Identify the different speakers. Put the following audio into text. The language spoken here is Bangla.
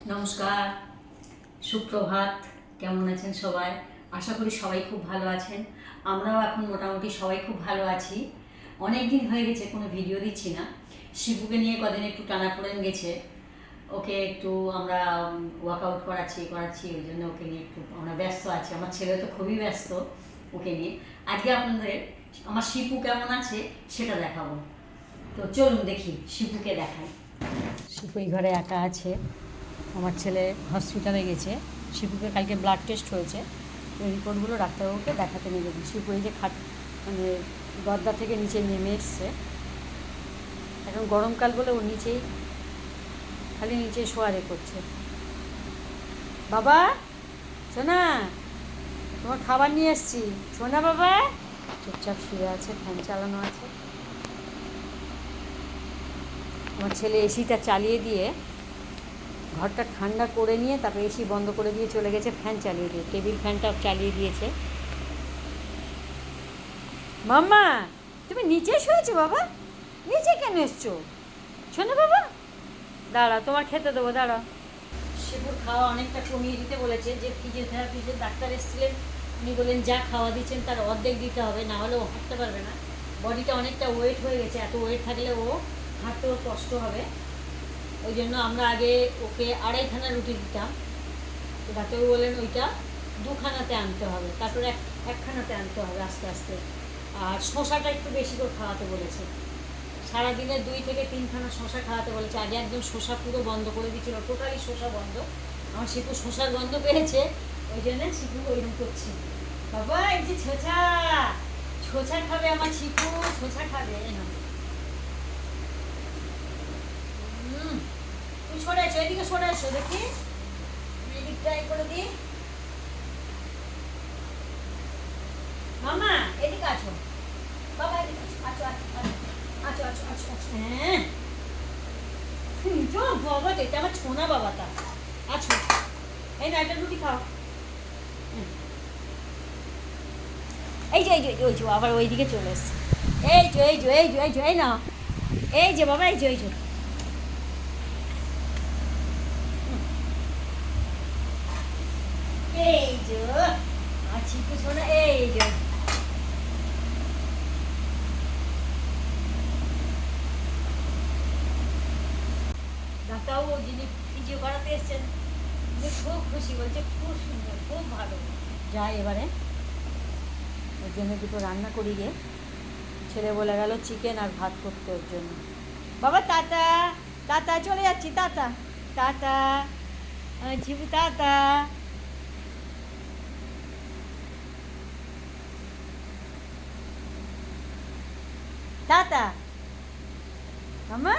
Speaker 1: নমস্কার, সুপ্রভাত, কেমন আছেন সবাই? আশা করি সবাই খুব ভালো আছেন। আমরাও এখন মোটামুটি সবাই খুব ভালো আছি। অনেক দিন হয়ে গেছে, কোনো ভিডিও দিচ্ছি না। শিবুকে নিয়ে কদিন একটু টানাপোড়েন গেছে। ওকে একটু আমরা ওয়ার্কআউট করাচ্ছি করাচ্ছি, ওই জন্য ওকে নিয়ে একটু আমরা ব্যস্ত আছি। আমার ছেলে তো খুবই ব্যস্ত ওকে নিয়ে। আজকে আপনাদের, আমার শিপু কেমন আছে সেটা দেখাবো। তো চলুন দেখি, শিপুকে দেখাই। শিপু এই ঘরে একা আছে। আমার ছেলে হসপিটালে গেছে। শিপুকে কালকে ব্লাড টেস্ট হয়েছে। ওই রিপোর্টগুলো ডাক্তারবাবুকে দেখাতে নিয়ে গেছি। শিপু এই যে খাট মানে দরজা থেকে নিচে নেমে এসছে। এখন গরমকাল বলে ও নিচেই, খালি নিচে শোয়ারে করছে। বাবা, সোনা, তোমার খাবার নিয়ে এসছি। সোনা বাবা, চুপচাপ শুয়ে আছে, ফ্যান চালানো আছে। আমার ছেলে এসিটা চালিয়ে দিয়ে ঘরটা ঠান্ডা করে নিয়ে তারপরে এসি বন্ধ করে দিয়ে চলে গেছে ফ্যান চালিয়ে দিয়ে টেবিল ফ্যানটা চালিয়ে দিয়েছে। মাম্মা, তুমি নিচে শুয়েছো বাবা? নিচে কেন এসছো? শোনো বাবা। দাঁড়া, তোমার খেতে দেবো, দাঁড়া। শিবুর খাওয়া অনেকটা কমিয়ে দিতে বলেছে যে ফিজিওথেরাপিস্টের ডাক্তার এসেছিলেন, উনি বললেন, যা খাওয়া দিচ্ছেন তার অর্ধেক দিতে হবে, না হলে ও হাঁটতে পারবে না। বডিটা অনেকটা ওয়েট হয়ে গেছে, এত ওয়েট থাকলে ও হাঁটতেও কষ্ট হবে। ওই জন্য আমরা আগে ওকে আড়াইখানা রুটি দিতাম। ডাক্তারবাবু বললেন, ওইটা দুখানাতে আনতে হবে। তারপরে এক, একখানাতে আনতে হবে আস্তে আস্তে। আর শশাটা একটু বেশি করে খাওয়াতে বলেছে। সারাদিনে দুই থেকে তিনখানা শশা খাওয়াতে বলেছে। আগে একদম শশা পুরো বন্ধ করে দিচ্ছিল টোটালি শশা বন্ধ। আমার শিপু শশার গন্ধ পেয়েছে, ওই জন্য শিপু ওইরকম করছে। বাবা, এই যে ছোছা ছোছা খাবে আমার শিপু ছোছা খাবে। এই সরে এসো এদিকে সরে দেখি। এই করে দিই। মামা এদিকে আছো? বাবা এদিকে আছো আছো আছো আছো আছো আছো হ্যাঁ। বাবা এটা আমার ছোনা বাবাটা। আছো। এই রুটি খাও। এই যে এই যে, ওই যে আবার ওইদিকে চলে এসছে। এই যে এই যে এই যে এই যে এই না এই যে বাবা এই যে এই যে। এই যে আছি শোনা এই যে ডাক্তারবাবু যিনি ফিজিও করাতে এসছেন উনি খুব খুশি বলছে খুব সুন্দর খুব ভালো যাই এবারে ওর জন্য দুটো রান্না করি গে ছেলে বলে গেল চিকেন আর ভাত করতে ওর জন্য বাবা টাটা টাটা চলে যাচ্ছি tata tata Jhipu tata tata মামা